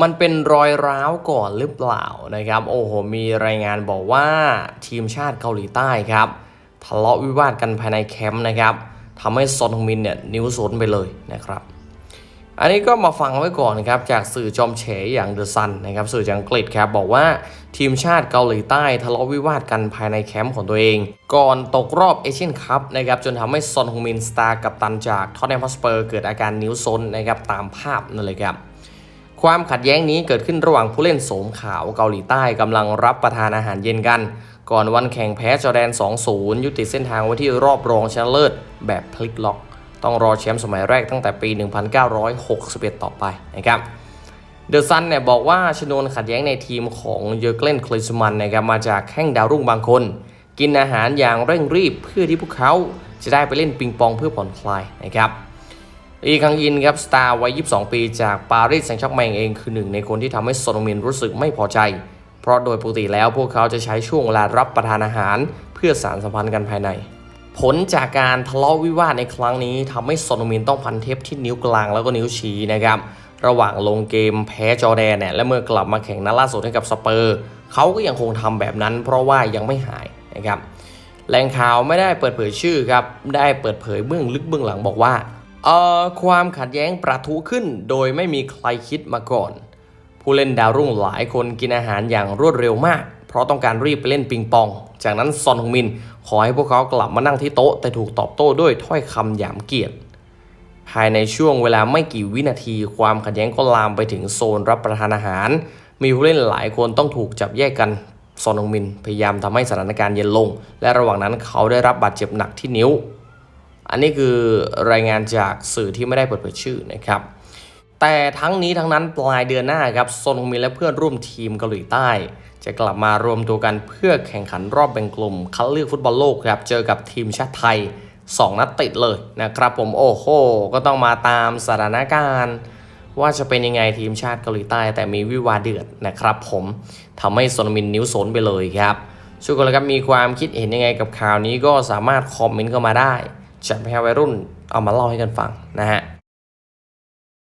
มันเป็นรอยร้าวก่อนหรือเปล่านะครับ โอ้โห มีรายงานบอกว่าทีมชาติเกาหลีใต้ครับทะเลาะวิวาทกันภายในแคมป์นะครับทำให้ซอนฮงมินเนี่ยนิ้วสนไปเลยนะครับ อันนี้ก็มาฟังไว้ก่อนครับจากสื่อจอมเฉยอย่างเดอะซันนะครับสื่อจากอังกฤษครับบอกว่าทีมชาติเกาหลีใต้ทะเลาะวิวาทกันภายในแคมป์ของตัวเอง ก่อนตกรอบเอเชียนคัพนะครับจนทำให้ซอนฮงมินสตาร์กับตันจากทอตแนมฮอสเปอร์เกิดอาการนิ้วซนนะครับตามภาพนั่นเลยครับ ความขัดแย้งนี้เกิดขึ้นระหว่างผู้เล่นโสมขาวเกาหลีใต้กำลังรับประทานอาหารเย็นกัน ก่อนวันแข่งแพ้จอร์แดน 2-0 ยุติเส้นทางไว้ที่รอบรองชนะเลิศแบบพลิกล็อก ต้องรอแชมป์สมัยแรกตั้งแต่ปี 1961 ต่อไปนะครับเดอะซันเนี่ยบอกว่าชนวนขัดแย้งในทีมของเยอร์เกลนคลิสมันนะครับมาจากแข้งดาวรุ่งบางคน กินอาหารอย่างเร่งรีบเพื่อที่พวกเขาจะได้ไปเล่นปิงปองเพื่อผ่อนคลายนะครับ อีคังยินครับสตาร์วัย 22 ปีจากปารีสแซงต์แชร์กแมงเองคือหนึ่งในคนที่ทำให้โซโนมินรู้สึกไม่พอใจ เพราะโดยปกติแล้วพวกเขาจะใช้ช่วงเวลารับประทานอาหาร เพื่อสารสัมพันธ์กันภายใน ผลจากการทะเลาะวิวาทในครั้งนี้ทำให้โซโนมินต้องพันเทปที่นิ้วกลางแล้วก็นิ้วชี้นะครับระหว่างลงเกมแพ้จอแดนเนี่ยและเมื่อกลับมาแข่งนัดล่าสุดให้กับสเปอร์เขาก็ยังคงทำแบบนั้น เพราะว่ายังไม่หายนะครับแหล่งข่าวไม่ได้เปิดเผยชื่อครับได้เปิดเผยเบื้องลึกเบื้องหลังบอกว่า เอ่อความขัดแย้งประทุขึ้นโดยไม่มีใครคิดมาก่อน ผู้เล่นดาวรุ่งหลายคนกินอาหารอย่างรวดเร็วมาก เพราะต้องการรีบไปเล่นปิงปอง จากนั้นซอนฮงมิน ขอให้พวกเขากลับมานั่งที่โต๊ะ แต่ถูกตอบโต้ด้วยถ้อยคำหยามเกียรติ ภายในช่วงเวลาไม่กี่วินาที ความขัดแย้งก็ลามไปถึงโซนรับประทานอาหาร มีผู้เล่นหลายคนต้องถูกจับแยกกันซอนฮงมิน พยายามทำให้สถานการณ์เย็นลง และระหว่างนั้นเขาได้รับบาดเจ็บหนักที่นิ้ว อันนี้คือรายงานจากสื่อที่ไม่ได้เปิดเผยชื่อนะครับแต่ทั้งนี้ทั้งนั้นปลายเดือนหน้าครับซนฮงมินและเพื่อนร่วมทีมเกาหลีใต้ จะกลับมารวมตัวกันเพื่อแข่งขันรอบแบ่งกลุ่มคัดเลือกฟุตบอลโลกครับเจอกับทีมชาติไทย 2 นัดติดเลยนะครับผมโอ้โห ก็ต้องมาตามสถานการณ์ ว่าจะเป็นยังไงทีมชาติเกาหลีใต้ แต่มีวิวาเดือดนะครับผมทำให้ซนมินนิ้วโสนไปเลยครับช่วยกันแล้วครับมีความคิดเห็นยังไงกับข่าวนี้ก็สามารถคอมเมนต์เข้ามาได้ จัดแพรวัยรุ่นเอามาเล่าให้กันฟังนะฮะ